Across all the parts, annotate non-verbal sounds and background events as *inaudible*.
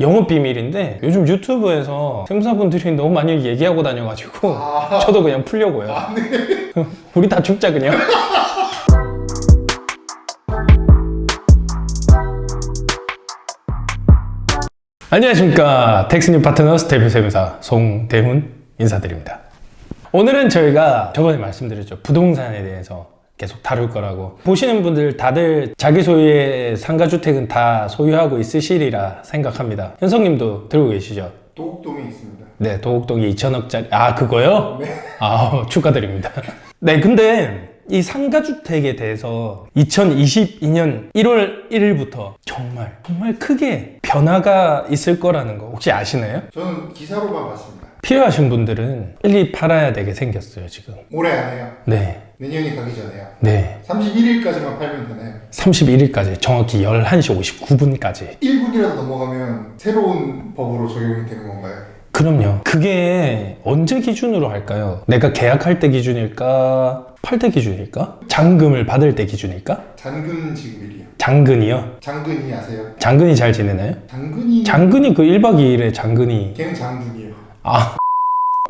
영업 비밀인데 요즘 유튜브에서 세무사분들이 너무 많이 얘기하고 다녀가지고 아, *laughs* 저도 그냥 풀려고요. 아, 네. *laughs* 우리 다 죽자 그냥. *laughs* 안녕하십니까 텍스뉴 파트너스 대표 세무사 송대훈 인사드립니다. 오늘은 저희가 저번에 말씀드렸죠 부동산에 대해서 계속 다룰 거라고 보시는 분들 다들 자기 소유의 상가주택은 다 소유하고 있으시리라 생각합니다. 현성님도 들고 계시죠? 도곡동에 있습니다. 네, 도곡동이 2천억짜리. 아, 그거요? 네. 아, *laughs* 축하드립니다. 네, 근데 이 상가주택에 대해서 2022년 1월 1일부터 정말, 정말 크게 변화가 있을 거라는 거 혹시 아시나요? 저는 기사로만 봤습니다. 필요하신 분들은 빨리 팔아야 되게 생겼어요, 지금. 올해 안에요. 네, 내년이 가기 전에요. 네. 31일까지만 팔면 되나요? 31일까지, 정확히 11시 59분까지. 1분이라도 넘어가면 새로운 법으로 적용이 되는 건가요? 그럼요. 그게 언제 기준으로 할까요? 내가 계약할 때 기준일까? 팔 때 기준일까? 잔금을 받을 때 기준일까? 잔근 지급일이요. 장근이요? 장근이 아세요? 장근이 잘 지내나요? 장근이 장근이 그 1박 2일에 장근이 걔는 장군이요. 아,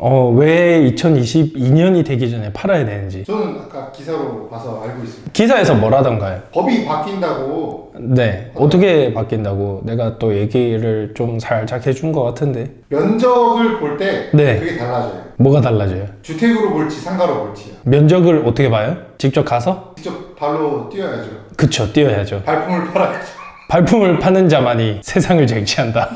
어, 왜 2022년이 되기 전에 팔아야 되는지 저는 아까 기사로 봐서 알고 있습니다. 기사에서 뭐라던가요? 법이 바뀐다고 네, 어떻게 바뀐다고 내가 또 얘기를 좀 살짝 해준 것 같은데 면적을 볼 때 네. 그게 달라져요. 뭐가 달라져요? 주택으로 볼지 상가로 볼지요. 면적을 어떻게 봐요? 직접 가서? 직접 발로 뛰어야죠. 그쵸, 뛰어야죠. 발품을 팔아야죠. 발품을 파는 자만이 세상을 쟁취한다.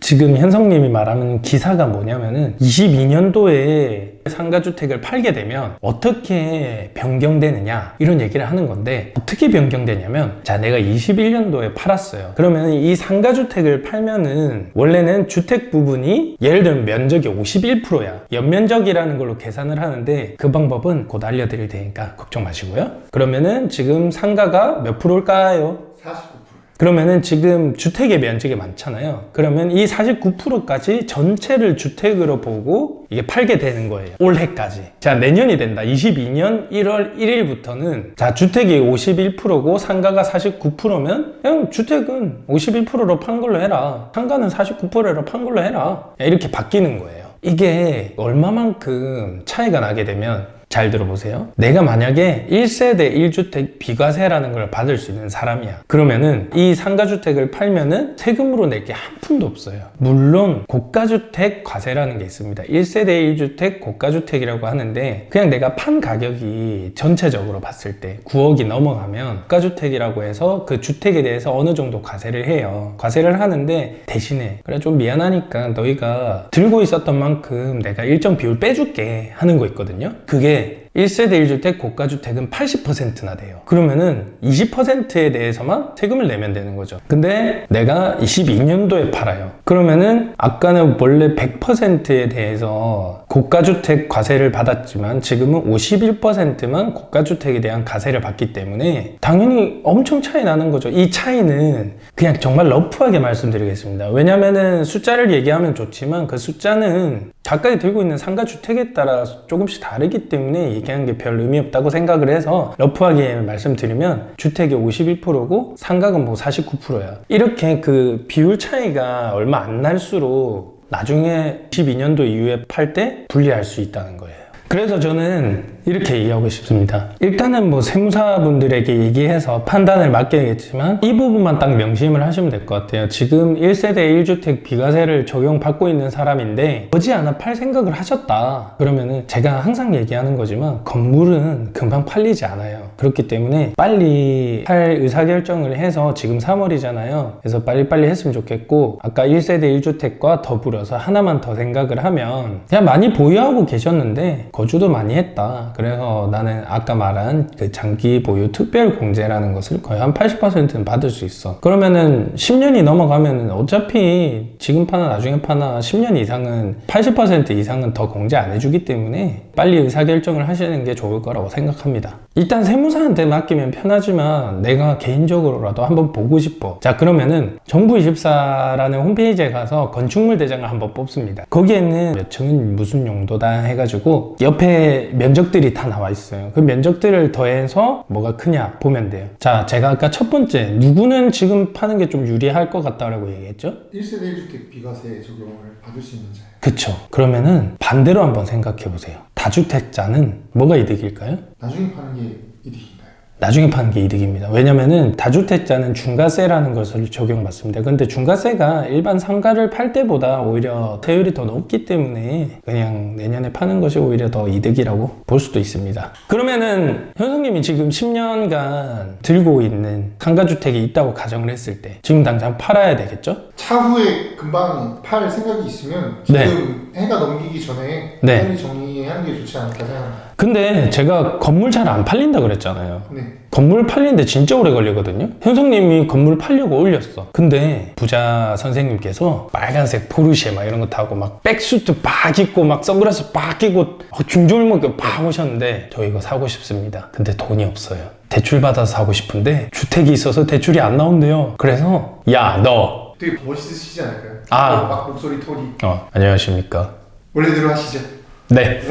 지금 현성님이 말하는 기사가 뭐냐면은 22년도에 상가주택을 팔게 되면 어떻게 변경되느냐 이런 얘기를 하는 건데 어떻게 변경되냐면 자 내가 21년도에 팔았어요 그러면 이 상가주택을 팔면은 원래는 주택 부분이 예를 들면 면적이 51%야 연면적이라는 걸로 계산을 하는데 그 방법은 곧 알려드릴 테니까 걱정 마시고요 그러면은 지금 상가가 몇 프로일까요? 49%. 그러면은 지금 주택의 면적이 많잖아요. 그러면 이 49%까지 전체를 주택으로 보고 이게 팔게 되는 거예요. 올해까지. 자, 내년이 된다. 22년 1월 1일부터는 자, 주택이 51%고 상가가 49%면 그냥 주택은 51%로 판 걸로 해라. 상가는 49%로 판 걸로 해라. 이렇게 바뀌는 거예요. 이게 얼마만큼 차이가 나게 되면 잘 들어보세요. 내가 만약에 1세대 1주택 비과세라는 걸 받을 수 있는 사람이야. 그러면은 이 상가주택을 팔면은 세금으로 낼 게 한 푼도 없어요. 물론 고가주택 과세라는 게 있습니다. 1세대 1주택 고가주택이라고 하는데 그냥 내가 판 가격이 전체적으로 봤을 때 9억이 넘어가면 고가주택이라고 해서 그 주택에 대해서 어느 정도 과세를 해요. 과세를 하는데 대신에 그래 좀 미안하니까 너희가 들고 있었던 만큼 내가 일정 비율 빼줄게 하는 거 있거든요. 그게 Niye? 1세대 1주택 고가주택은 80%나 돼요. 그러면은 20%에 대해서만 세금을 내면 되는 거죠. 근데 내가 22년도에 팔아요. 그러면은 아까는 원래 100%에 대해서 고가주택 과세를 받았지만 지금은 51%만 고가주택에 대한 과세를 받기 때문에 당연히 엄청 차이 나는 거죠. 이 차이는 그냥 정말 러프하게 말씀드리겠습니다. 왜냐면은 숫자를 얘기하면 좋지만 그 숫자는 가까이 들고 있는 상가 주택에 따라 조금씩 다르기 때문에 얘기하는 게 별 의미 없다고 생각을 해서 러프하게 말씀드리면 주택이 51%고 상가는 뭐 49%야. 이렇게 그 비율 차이가 얼마 안 날수록 나중에 12년도 이후에 팔 때 분리할 수 있다는 거예요. 그래서 저는 이렇게 얘기하고 싶습니다. 일단은 뭐 세무사분들에게 얘기해서 판단을 맡겨야겠지만 이 부분만 딱 명심을 하시면 될 것 같아요. 지금 1세대 1주택 비과세를 적용받고 있는 사람인데 머지않아 팔 생각을 하셨다. 그러면은 제가 항상 얘기하는 거지만 건물은 금방 팔리지 않아요. 그렇기 때문에 빨리 팔 의사결정을 해서 지금 3월이잖아요. 그래서 빨리빨리 했으면 좋겠고 아까 1세대 1주택과 더불어서 하나만 더 생각을 하면 그냥 많이 보유하고 계셨는데 거주도 많이 했다. 그래서 나는 아까 말한 그 장기 보유 특별 공제라는 것을 거의 한 80%는 받을 수 있어. 그러면은 10년이 넘어가면은 어차피 지금 파나 나중에 파나 10년 이상은 80% 이상은 더 공제 안 해주기 때문에 빨리 의사결정을 하시는 게 좋을 거라고 생각합니다. 일단 세무사한테 맡기면 편하지만 내가 개인적으로라도 한번 보고 싶어. 자, 그러면은 정부24라는 홈페이지에 가서 건축물 대장을 한번 뽑습니다. 거기에는 몇 층은 무슨 용도다 해가지고 옆에 면적들이 다 나와 있어요. 그 면적들을 더해서 뭐가 크냐 보면 돼요. 자, 제가 아까 첫 번째 누구는 지금 파는 게 좀 유리할 것 같다라고 얘기했죠? 1세대 1 주택 비과세 적용을 받을 수 있는 자예요. 그쵸. 그러면은 반대로 한번 생각해 보세요. 다주택자는 뭐가 이득일까요? 나중에 파는 게 이득인가요? 나중에 파는 게 이득입니다. 왜냐면은 다주택자는 중과세라는 것을 적용받습니다. 근데 중과세가 일반 상가를 팔 때보다 오히려 세율이 더 높기 때문에 그냥 내년에 파는 것이 오히려 더 이득이라고 볼 수도 있습니다. 그러면은 현성님이 지금 10년간 들고 있는 상가주택이 있다고 가정을 했을 때 지금 당장 팔아야 되겠죠? 차후에 금방 팔 생각이 있으면 네. 지금 해가 넘기기 전에 네. 빨리 정리하는 게 좋지 않을까 생각합니다. 근데 제가 건물 잘 안 팔린다 그랬잖아요. 네. 건물 팔리는데 진짜 오래 걸리거든요. 현성님이 건물 팔려고 올렸어. 근데 부자 선생님께서 빨간색 포르쉐 막 이런 거 타고 막 백수트 막 입고 막 선글라스 막 끼고 어, 중졸목에 막 오셨는데 저 이거 사고 싶습니다. 근데 돈이 없어요. 대출 받아서 사고 싶은데 주택이 있어서 대출이 안 나온대요. 그래서 야 너. 되게 멋있으시지 않을까요? 아. 막 목소리 톤이 어 안녕하십니까. 원래대로 하시죠. 네. *laughs*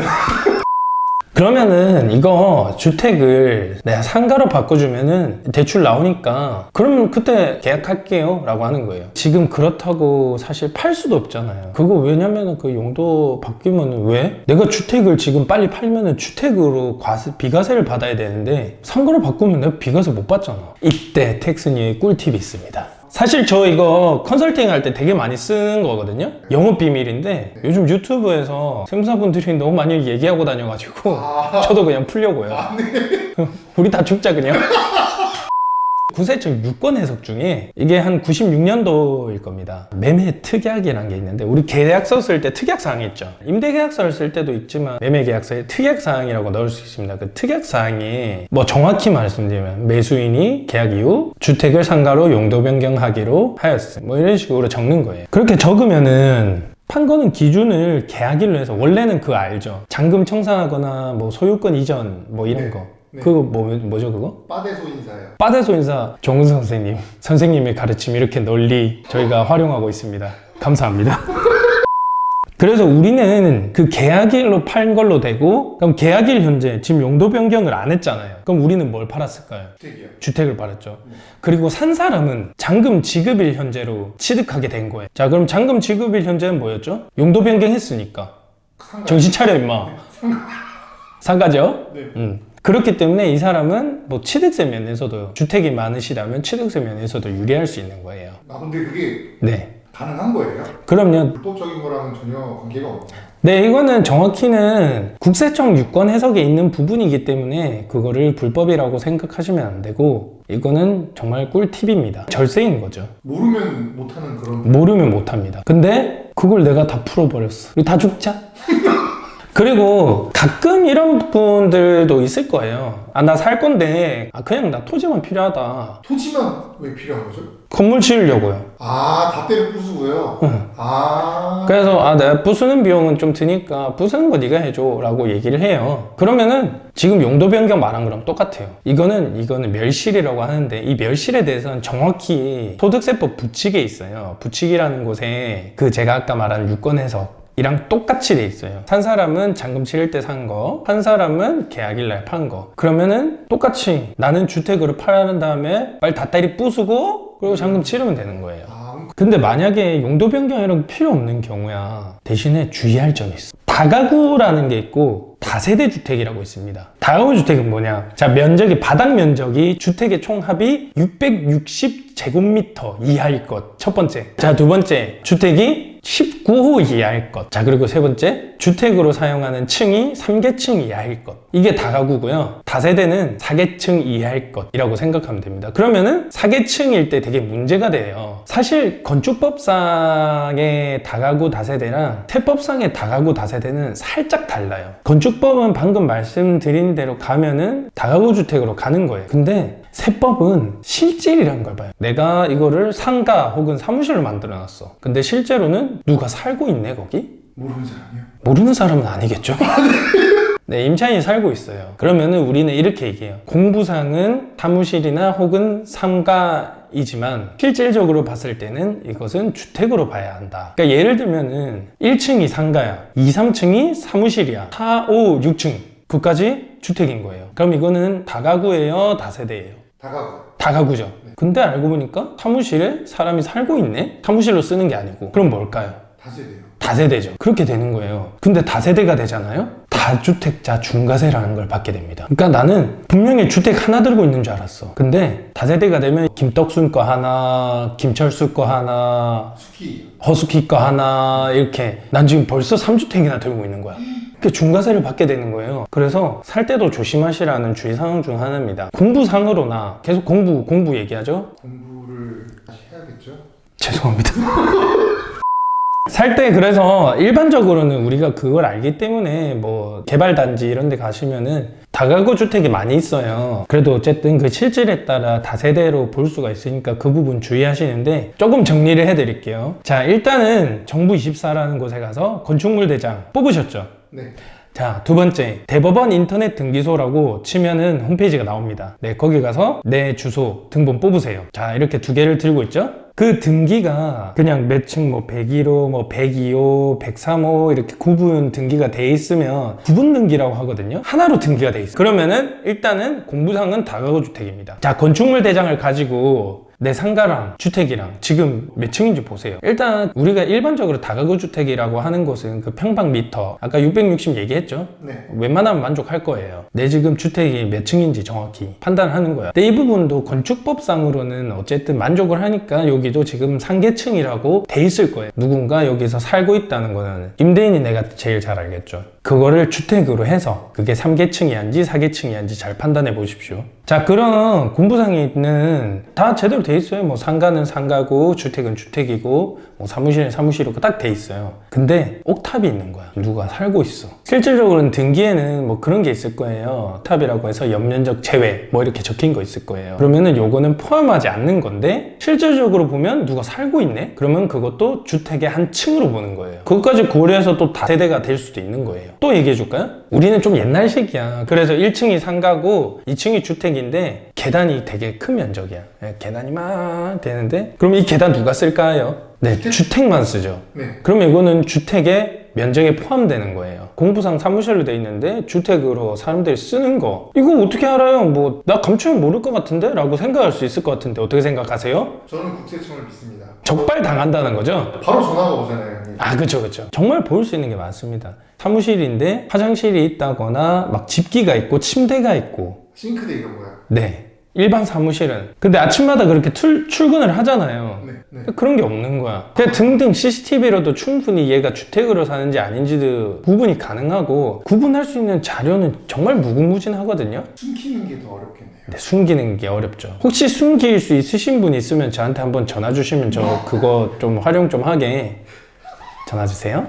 그러면은 이거 주택을 내가 상가로 바꿔주면은 대출 나오니까 그러면 그때 계약할게요 라고 하는 거예요 지금 그렇다고 사실 팔 수도 없잖아요 그거 왜냐면은 그 용도 바뀌면은 왜? 내가 주택을 지금 빨리 팔면은 주택으로 과세, 비과세를 받아야 되는데 상가로 바꾸면 내가 비과세 못 받잖아 이때 텍스니의 꿀팁이 있습니다 사실 저 이거 컨설팅 할 때 되게 많이 쓰는 거거든요. 영업 비밀인데 요즘 유튜브에서 세무사분들이 너무 많이 얘기하고 다녀가지고 아. 저도 그냥 풀려고요. *laughs* 우리 다 죽자 그냥. 구세청 유권 해석 중에 이게 한 96년도일 겁니다. 매매 특약이라는 게 있는데 우리 계약서 쓸 때 특약 사항이 있죠. 임대 계약서를 쓸 때도 있지만 매매 계약서에 특약 사항이라고 넣을 수 있습니다. 그 특약 사항이 뭐 정확히 말씀드리면 매수인이 계약 이후 주택을 상가로 용도 변경하기로 하였음. 뭐 이런 식으로 적는 거예요. 그렇게 적으면은 판 거는 기준을 계약일로 해서 원래는 그거 알죠. 잔금 청산하거나 뭐 소유권 이전 뭐 이런 네. 거. 네. 그거 뭐, 뭐죠 그거? 빠데소 인사요. 빠데소 인사 정은 선생님 선생님의 가르침 이렇게 널리 저희가 활용하고 있습니다 감사합니다 *laughs* 그래서 우리는 그 계약일로 팔 걸로 되고 그럼 계약일 현재 지금 용도 변경을 안 했잖아요 그럼 우리는 뭘 팔았을까요? 주택이요. 주택을 팔았죠 그리고 산 사람은 잔금 지급일 현재로 취득하게 된 거예요 자 그럼 잔금 지급일 현재는 뭐였죠? 용도 변경했으니까 상가. 정신 차려 임마 상가죠? 네. 음. 그렇기 때문에 이 사람은 뭐 취득세 면에서도 주택이 많으시다면 취득세 면에서도 유리할 수 있는 거예요. 아 근데 그게 네. 가능한 거예요? 그럼요. 불법적인 거랑은 전혀 관계가 없나요? 네, 이거는 정확히는 국세청 유권 해석에 있는 부분이기 때문에 그거를 불법이라고 생각하시면 안 되고 이거는 정말 꿀팁입니다. 절세인 거죠. 모르면 못하는 그런 모르면 못합니다. 근데 그걸 내가 다 풀어버렸어. 우리 다 죽자. *laughs* 그리고 가끔 이런 분들도 있을 거예요. 아, 나 살 건데, 아, 그냥 나 토지만 필요하다. 토지만 왜 필요한 거죠? 건물 지으려고요. 아, 다 때려 부수고요. 아, 그래서, 아, 내가 부수는 비용은 좀 드니까, 부수는 거 네가 해줘. 라고 얘기를 해요. 그러면은, 지금 용도 변경 말한 거랑 똑같아요. 이거는, 이거는 멸실이라고 하는데, 이 멸실에 대해서는 정확히 소득세법 부칙에 있어요. 부칙이라는 곳에 그 제가 아까 말한 유권 해석, 이랑 똑같이 돼 있어요. 산 사람은 잔금 치를 때 산 거, 한 사람은 계약일 날 판 거. 그러면은 똑같이 나는 주택으로 팔은 다음에 빨리 닷다리 부수고 그리고 잔금 치르면 되는 거예요. 아, 근데 만약에 용도 변경 이런 거 필요 없는 경우야 대신에 주의할 점이 있어. 다가구라는 게 있고 다세대 주택이라고 있습니다. 다가구 주택은 뭐냐? 자, 면적이 바닥 면적이 주택의 총 합이 660 제곱미터 이하일 것. 첫 번째. 자, 두 번째. 주택이 19호 이하일 것. 자, 그리고 세 번째. 주택으로 사용하는 층이 3계층 이하일 것. 이게 다가구고요. 다세대는 4계층 이하일 것이라고 생각하면 됩니다. 그러면은 4계층일 때 되게 문제가 돼요. 사실 건축법상의 다가구 다세대랑 세법상의 다가구 다세대는 살짝 달라요. 건축법은 방금 말씀드린 대로 가면은 다가구 주택으로 가는 거예요. 근데 세법은 실질이라는 걸 봐요. 내가 이거를 상가 혹은 사무실을 만들어 놨어. 근데 실제로는 누가 살고 있네, 거기? 모르는 사람이요? 모르는 사람은 아니겠죠? *laughs* 네, 임차인이 살고 있어요. 그러면은 우리는 이렇게 얘기해요. 공부상은 사무실이나 혹은 상가 이지만 실질적으로 봤을 때는 이것은 주택으로 봐야 한다. 그러니까 예를 들면은 1층이 상가야. 2, 3층이 사무실이야. 4, 5, 6층. 그까지 주택인 거예요. 그럼 이거는 다가구예요, 다세대예요? 다가구. 다가구죠. 근데 알고 보니까 사무실에 사람이 살고 있네? 사무실로 쓰는 게 아니고. 그럼 뭘까요? 다세대요. 다세대죠. 그렇게 되는 거예요. 근데 다세대가 되잖아요? 다주택자 중과세라는 걸 받게 됩니다. 그러니까 나는 분명히 주택 하나 들고 있는 줄 알았어. 근데 다세대가 되면 김떡순 거 하나, 김철수 거 하나, 스키. 허스키 거 하나, 이렇게. 난 지금 벌써 3주택이나 들고 있는 거야. *laughs* 그 중과세를 받게 되는 거예요. 그래서 살 때도 조심하시라는 주의사항 중 하나입니다. 공부상으로나 계속 공부, 공부 얘기하죠? 공부를 다시 해야겠죠? 죄송합니다. *laughs* 살 때 그래서 일반적으로는 우리가 그걸 알기 때문에 뭐 개발단지 이런 데 가시면은 다가구 주택이 많이 있어요. 그래도 어쨌든 그 실질에 따라 다세대로 볼 수가 있으니까 그 부분 주의하시는데 조금 정리를 해드릴게요. 자, 일단은 정부24라는 곳에 가서 건축물 대장 뽑으셨죠? 네. 자, 두 번째. 대법원 인터넷 등기소라고 치면은 홈페이지가 나옵니다. 네, 거기 가서 내 주소 등본 뽑으세요. 자, 이렇게 두 개를 들고 있죠? 그 등기가 그냥 몇층뭐 101호, 뭐 102호, 103호 이렇게 구분 등기가 돼 있으면 구분 등기라고 하거든요. 하나로 등기가 돼 있어요. 그러면은 일단은 공부상은 다가구 주택입니다. 자, 건축물 대장을 가지고 내 상가랑 주택이랑 지금 몇 층인지 보세요. 일단 우리가 일반적으로 다가구 주택이라고 하는 곳은 그 평방미터 아까 660 얘기했죠. 네. 웬만하면 만족할 거예요. 내 지금 주택이 몇 층인지 정확히 판단하는 거야. 근데 이 부분도 건축법상으로는 어쨌든 만족을 하니까 여기도 지금 상계층이라고 돼 있을 거예요. 누군가 여기서 살고 있다는 거는 임대인이 내가 제일 잘 알겠죠. 그거를 주택으로 해서 그게 3계층이한지 4계층이한지 잘 판단해 보십시오. 자, 그럼 공부상에는 다 제대로 돼 있어요. 뭐 상가는 상가고 주택은 주택이고 뭐 사무실은 사무실이고 딱돼 있어요. 근데 옥탑이 있는 거야. 누가 살고 있어. 실질적으로는 등기에는 뭐 그런 게 있을 거예요. 옥탑이라고 해서 연면적 제외 뭐 이렇게 적힌 거 있을 거예요. 그러면은 요거는 포함하지 않는 건데 실질적으로 보면 누가 살고 있네? 그러면 그것도 주택의 한 층으로 보는 거예요. 그것까지 고려해서 또 다세대가 될 수도 있는 거예요. 또 얘기해 줄까요? 우리는 좀 옛날식이야. 그래서 1층이 상가고 2층이 주택인데 계단이 되게 큰 면적이야. 예, 계단이 막 되는데 그럼 이 계단 누가 쓸까요? 네, 주택 만 쓰죠. 네. 그럼 이거는 주택의 면적에 포함되는 거예요. 공부상 사무실로 돼 있는데 주택으로 사람들이 쓰는 거 이거 어떻게 알아요? 뭐 나 감추면 모를 것 같은데? 라고 생각할 수 있을 것 같은데 어떻게 생각하세요? 저는 국세청을 믿습니다. 적발 당한다는 거죠? 바로 전화가 오잖아요. 아, 그쵸, 그쵸. 정말 볼수 있는 게 많습니다. 사무실인데 화장실이 있다거나 막 집기가 있고 침대가 있고 싱크대 이런 거야. 네. 일반 사무실은 근데 아침마다 그렇게 출, 출근을 하잖아요. 네. 네. 그런 게 없는 거야. 그냥 등등 CCTV로도 충분히 얘가 주택으로 사는지 아닌지도 구분이 가능하고 구분할 수 있는 자료는 정말 무궁무진하거든요. 숨기는 게 더 어렵겠네요. 근데 숨기는 게 어렵죠. 혹시 숨길 수 있으신 분 있으면 저한테 한번 전화 주시면 저 그거 좀 활용 좀 하게 전화 주세요.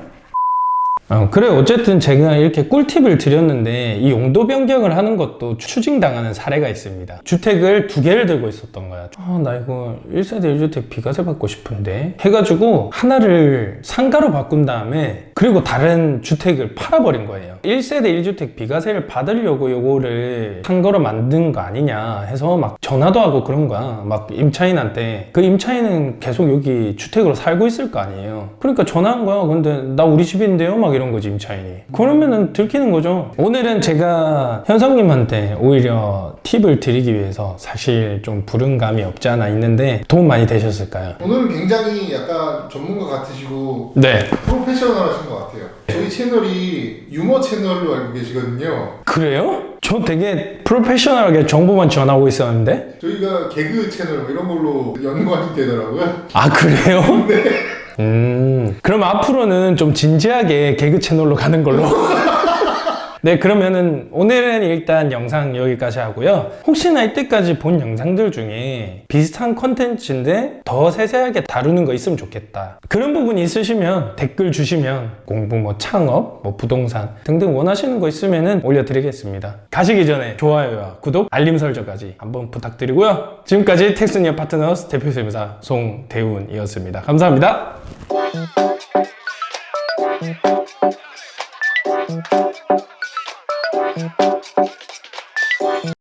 어, 그래 어쨌든 제가 이렇게 꿀팁을 드렸는데 이 용도 변경을 하는 것도 추징당하는 사례가 있습니다. 주택을 두 개를 들고 있었던 거야. 아, 나 이거 1세대 1주택 비과세 받고 싶은데 해가지고 하나를 상가로 바꾼 다음에 그리고 다른 주택을 팔아버린 거예요. 1세대 1주택 비과세를 받으려고 요거를 상가로 만든 거 아니냐 해서 막 전화도 하고 그런 거야. 막 임차인한테 그 임차인은 계속 여기 주택으로 살고 있을 거 아니에요. 그러니까 전화한 거야. 근데 나 우리 집인데요? 막 이런 거지 임차인이. 그러면은 들키는 거죠. 오늘은 제가 현성님한테 오히려 팁을 드리기 위해서 사실 좀 부름감이 없지 않아 있는데 도움 많이 되셨을까요? 오늘은 굉장히 약간 전문가 같으시고 네. 프로페셔널하신 것 같아요. 저희 채널이 유머 채널로 알고 계시거든요. 그래요? 저 되게 프로페셔널하게 정보만 전하고 있었는데? 저희가 개그 채널 뭐 이런 걸로 연관이 되더라고요. 아, 그래요? *laughs* 음, 그럼 앞으로는 좀 진지하게 개그 채널로 가는 걸로. *laughs* 네, 그러면은 오늘은 일단 영상 여기까지 하고요. 혹시나 이때까지 본 영상들 중에 비슷한 컨텐츠인데 더 세세하게 다루는 거 있으면 좋겠다. 그런 부분이 있으시면 댓글 주시면 공부 뭐 창업, 뭐 부동산 등등 원하시는 거 있으면은 올려드리겠습니다. 가시기 전에 좋아요와 구독, 알림 설정까지 한번 부탁드리고요. 지금까지 텍스니어 파트너스 대표 세무사 송대훈이었습니다. 감사합니다. Thank you. Thank you.